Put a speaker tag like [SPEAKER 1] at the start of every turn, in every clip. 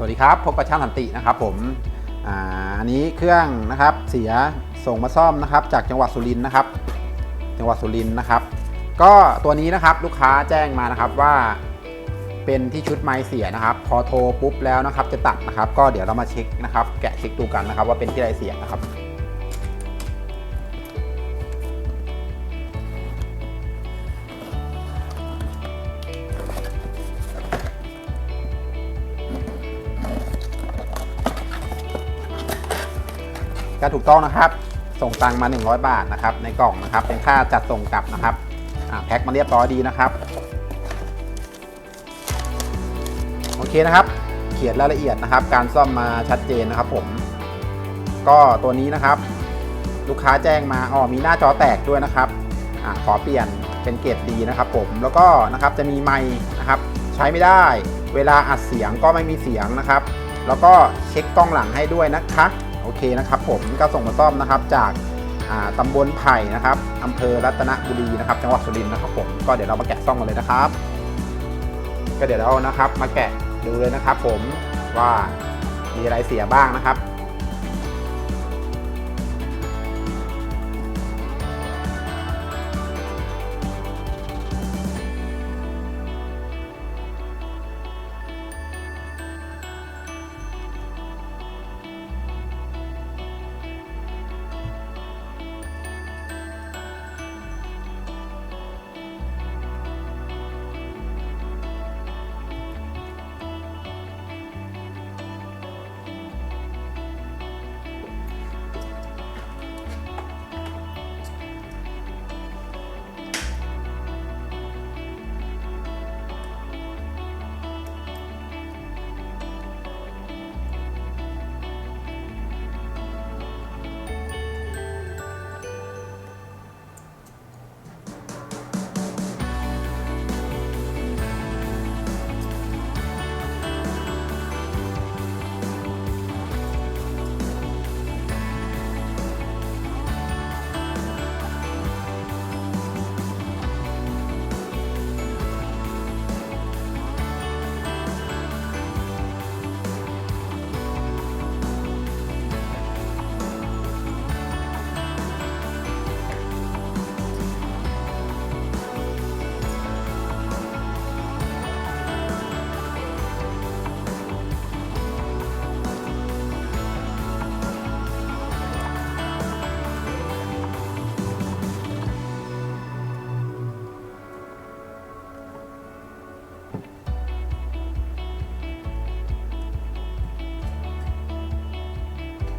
[SPEAKER 1] สวัสดีครับ พบกับช่างสันตินะครับผมอันนี้เครื่องนะครับเสียส่งมาซ่อมนะครับ จากจังหวัดสุรินทร์นะครับ จังหวัดสุรินทร์นะครับ ก็ตัวนี้นะครับลูกค้าแจ้งมานะครับว่าเป็นที่ชุดไม้เสียนะครับ พอโทรปุ๊บแล้วนะครับจะตัดนะครับ ก็เดี๋ยวเรามาเช็คนะครับ แกะเช็คดูกันนะครับ ว่าเป็นที่ไรเสียนะครับ ก็ถูกต้องนะครับ ส่งตังมา 100 บาทนะครับ ในกล่องนะครับ เป็นค่าจัดส่งกลับนะครับอ่าแพ็คมาเรียบร้อยดีนะครับ โอเคนะครับ เขียนรายละเอียดนะครับ การซ่อมมาชัดเจนนะครับผม ก็ตัวนี้นะครับ ลูกค้าแจ้งมาอ๋อมีหน้าจอแตกด้วยนะครับอาขอเปลี่ยนเป็นเกรดดีนะครับผม แล้วก็นะครับจะมีไมค์นะครับ ใช้ไม่ได้ เวลาอัดเสียงก็ไม่มีเสียงนะครับ แล้วก็เช็คกล้องหลังให้ด้วยนะคะ โอเคนะครับผมก็ส่งมาซ่อมนะครับจากาตำบลไผ่นะครับอำเภอรัตนบุรีนะครับ จังหวัดสุรินทร์นะครับผมก็เดี๋ยวเรามาแกะซ่อมกันเลยนะครับ ก็เดี๋ยวเรานะครับมาแกะดูเลยนะครับ ผมว่ามีอะไรเสียบ้างนะครับ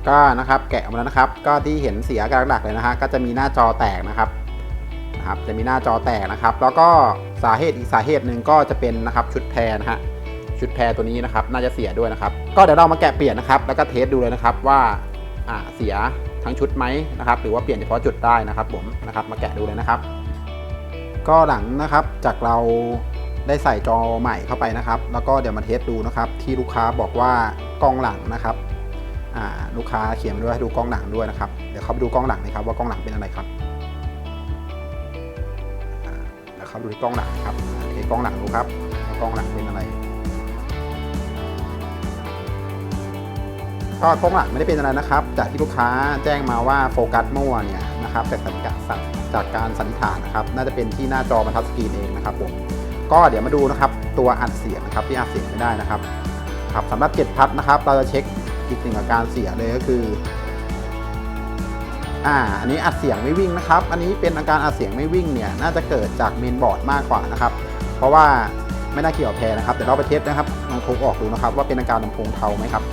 [SPEAKER 1] ก็นะครับแกะออกมาแล้วนะครับ ก็ที่เห็นเสียกหลักๆเลยนะฮะก็จะมีหน้าจอแตกนะครับนะครับ จะมีหน้าจอแตกนะครับ แล้วก็สาเหตุอีกสาเหตุหนึ่งก็จะเป็นนะครับชุดแพรนะฮะชุดแพรตัวนี้นะครับ น่าจะเสียด้วยนะครับ ก็เดี๋ยวเรามาแกะเปลี่ยนนะครับ แล้วก็เทสดูเลยนะครับว่าอ่าเสียทั้งชุดไหมนะครับ หรือว่าเปลี่ยนเฉพาะจุดได้นะครับ ผมนะครับ มาแกะดูเลยนะครับ ก็หลังนะครับจากเราได้ใส่จอใหม่เข้าไปนะครับ แล้วก็เดี๋ยวมาเทสดูนะครับ ที่ลูกค้าบอกว่ากล้องหลังนะครับ ลูกค้าเขียนมาด้วยให้ดูกล้องหลังด้วยนะครับ เดี๋ยวเขาไปดูกล้องหลังนะครับว่ากล้องหลังเป็นอะไรครับเดี๋ยวเขาดูที่กล้องหลังครับอ่าเทกล้องหลังดูครับกล้องหลังเป็นอะไรก็กล้องหลังไม่ได้เป็นอะไรนะครับ จากที่ลูกค้าแจ้งมาว่าโฟกัสมั่วเนี่ยนะครับแต่สังกัดจากการสันนิษฐานนะครับ น่าจะเป็นที่หน้าจอบรรทัดสกรีนเองนะครับผมก็เดี๋ยวมาดูนะครับตัวอัดเสียงนะครับที่อัดเสียงไม่ได้นะครับครับสำหรับเจ็ดพัดนะครับ เราจะเช็ค อีกหนึ่งอาการเสียเลยก็คืออ่าอันนี้อัดเสียงไม่วิ่งนะครับ อันนี้เป็นอาการอัดเสียงไม่วิ่งเนี่ยน่าจะเกิดจากเมนบอร์ดมากกว่านะครับ เพราะว่าไม่น่าเกี่ยวแพรนะครับเดี๋ยวเราไปเทสนะครับลำโพงออกดูนะครับ ว่าเป็นอาการลำโพงเทาไหมครับ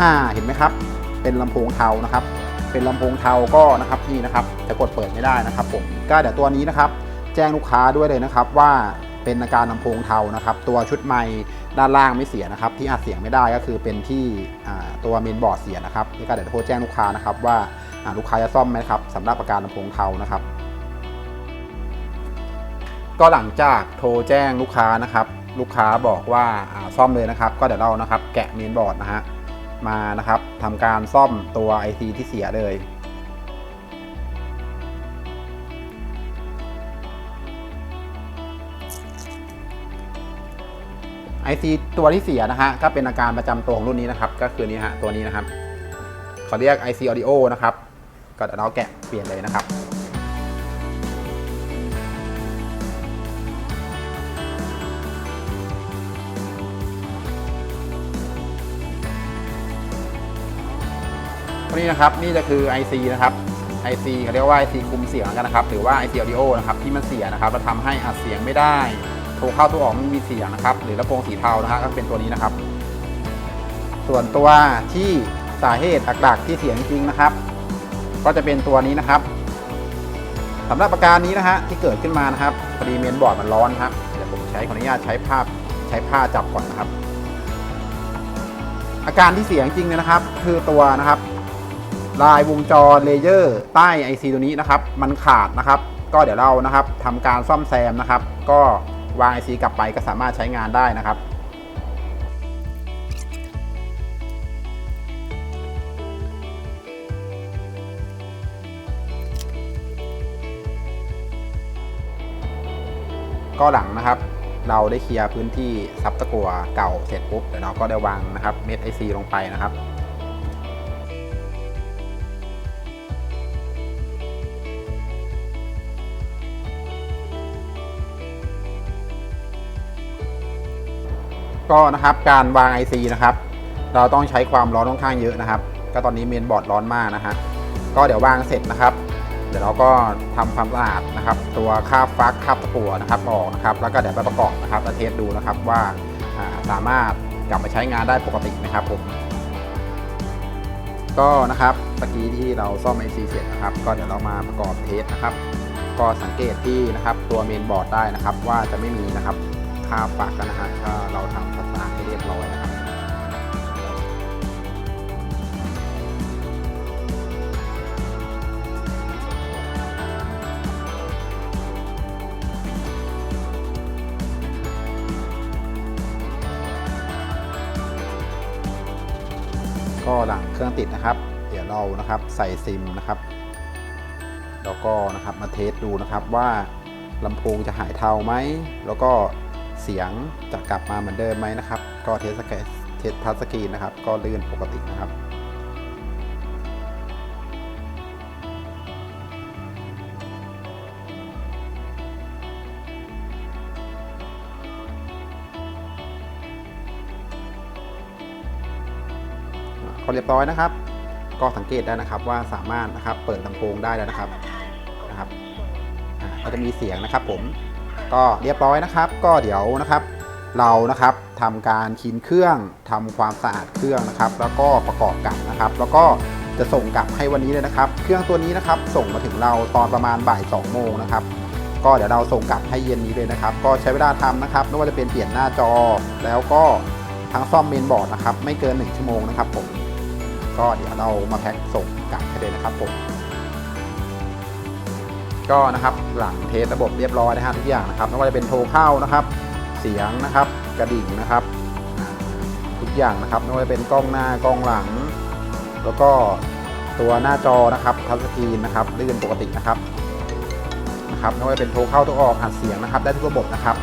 [SPEAKER 1] อ่าเห็นไหมครับ เป็นลำโพงเทานะครับ เป็นลำโพงเทาก็นะครับนี่นะครับจะกดเปิดไม่ได้นะครับผมก็เดี๋ยวตัวนี้นะครับ แจ้งลูกค้าด้วยเลยนะครับว่าเป็นอาการลำโพงเทานะครับ ตัวชุดไม้ ด้านล่างไม่เสียนะครับ ที่อัดเสียงไม่ได้ก็คือเป็นที่ตัวเมนบอร์ดเสียนะครับนี่ก็เดี๋ยวโทรแจ้งลูกค้านะครับว่าลูกค้าจะซ่อมไหมครับสำหรับอาการลำโพงเทานะครับ ก็หลังจากโทรแจ้งลูกค้านะครับ ลูกค้าบอกว่าอ่าซ่อมเลยนะครับ ก็เดี๋ยวเรานะครับ แกะเมนบอร์ดนะฮะมานะครับทำการซ่อมตัว IC ที่เสียเลย IC ตัวที่เสียนะฮะก็เป็นอาการประจำตัวของรุ่นนี้นะครับ ก็คือนี้ฮะตัวนี้นะครับเขาเรียก IC Audio นะครับก็เดี๋ยวเราแกะเปลี่ยนเลยนะครับตัวนี้นะครับนี่จะคือ IC นะครับ IC เขาเรียกว่า IC คุมเสียงกันนะครับ หรือว่า IC Audio นะครับที่มันเสียนะครับแล้วทำให้อัดเสียงไม่ได้ โทรเข้าตัวออกไม่มีเสียงนะครับ หรือลำโพงสีเทานะฮะก็เป็นตัวนี้นะครับ ส่วนตัวที่สาเหตุหลักๆที่เสียงจริงนะครับ ก็จะเป็นตัวนี้นะครับสำหรับอาการนี้นะฮะที่เกิดขึ้นมานะครับพอดีเมนบอร์ดมันร้อนครับเดี๋ยวผมใช้ขออนุญาตใช้ภาพใช้ผ้าจับก่อนนะครับ อาการที่เสียงจริงเนี่ยนะครับ คือตัวนะครับ ลายวงจรเลเยอร์ใต้ IC ตัวนี้นะครับ มันขาดนะครับ ก็เดี๋ยวเรานะครับทำการซ่อมแซมนะครับ ก็ วาง IC กลับไปก็สามารถใช้งานได้นะครับก็หลังนะครับ เราได้เคลียร์พื้นที่ซับตะกัวเก่าเสร็จปุ๊บเดี๋ยวเราก็ได้วางนะครับเม็ด IC ลงไปนะครับ ก็นะครับการวาง IC นะครับ เราต้องใช้ความร้อนค่อนข้างเยอะนะครับ ก็ตอนนี้เมนบอร์ดร้อนมากนะฮะก็เดี๋ยววางเสร็จนะครับ เดี๋ยวเราก็ทำความสะอาดนะครับ ตัวคาบฟักคาบตะกั่วนะครับออกนะครับ แล้วก็เดี๋ยวไปประกอบนะครับเทสดูนะครับว่าสามารถกลับมาใช้งานได้ปกติไหมครับผมก็นะครับเมื่อกี้ที่เราซ่อม IC เสร็จนะครับ ก็เดี๋ยวเรามาประกอบเทสนะครับ ก็สังเกตที่นะครับตัวเมนบอร์ดได้นะครับ ว่าจะไม่มีนะครับ คราบฟักกันนะฮะถ้าเราทำความสะอาให้เรียบร้อยนะครับก็หลังเครื่องติดนะครับ เดี๋ยวเรานะครับใส่ซิมนะครับ แล้วก็นะครับมาเทสดูนะครับว่าลำโพงจะหายเทาไหม แล้วก็ เสียงจะกลับมาเหมือนเดิมไหมนะครับ ก็เทสกเทสทัสกีนะครับ ก็ลื่นปกตินะครับก็เรียบร้อยนะครับ ก็สังเกตได้นะครับว่าสามารถนะครับเปิดลำโพงได้แล้วนะครับนะครับก็จะมีเสียงนะครับผม ก็เรียบร้อยนะครับ ก็เดี๋ยวนะครับ เรานะครับทำการคลีนเครื่องทำความสะอาดเครื่องนะครับ แล้วก็ประกอบกับนะครับ แล้วก็จะส่งกลับให้วันนี้เลยนะครับ เครื่องตัวนี้นะครับ ส่งมาถึงเราตอนประมาณบ่าย2โมงนะครับก็เดี๋ยวเราส่งกลับให้เย็นนี้เลยนะครับ ก็ใช้เวลาทำนะครับไม่ว่าจะเป็นเปลี่ยนหน้าจอ แล้วก็ทั้งซ่อมเมนบอร์ดนะครับ ไม่เกิน 1 ชั่วโมงนะครับผม ก็เดี๋ยวเรามาแพ็คส่งกลับให้เลยนะครับผม ก็นะครับหลังเทสระบบเรียบร้อยนะฮะทุกอย่างนะครับไม่ว่าจะเป็นโทรเข้านะครับ เสียงนะครับกระดิ่งนะครับ ทุกอย่างนะครับไม่ว่าจะเป็นกล้องหน้ากล้องหลัง แล้วก็ตัวหน้าจอนะครับทัชสกรีนนะครับลื่นปกตินะครับนะครับไม่ว่าจะเป็นโทรเข้าโทรออกอัดเสียงนะครับ ได้ทุกระบบนะครับ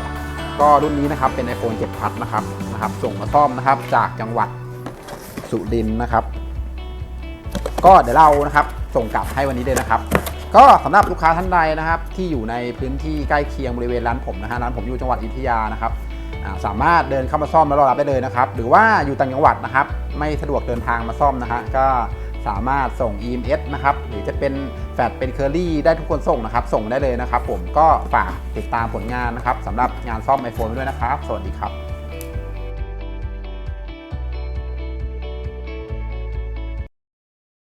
[SPEAKER 1] ก็รุ่นนี้นะครับเป็น iPhone 7 Plus นะครับนะครับ ส่งมาซ่อมนะครับจากจังหวัดสุรินทร์นะครับ ก็เดี๋ยวเรานะครับส่งกลับให้วันนี้เลยนะครับ ก็สำหรับลูกค้าท่านใดนะครับ ที่อยู่ในพื้นที่ใกล้เคียงบริเวณร้านผมนะฮะร้านผมอยู่จังหวัดอยุธยานะครับสามารถเดินเข้ามาซ่อมแล้วรอรับได้เลยนะครับ หรือว่าอยู่ต่างจังหวัดนะครับ ไม่สะดวกเดินทางมาซ่อมนะฮะก็สามารถส่ง EMS นะครับ หรือจะเป็นแฟดเป็นเคอรี่ได้ทุกคนส่งนะครับ ส่งได้เลยนะครับ ผมก็ฝากติดตามผลงานนะครับสำหรับงานซ่อม iPhone ด้วยนะครับ สวัสดีครับ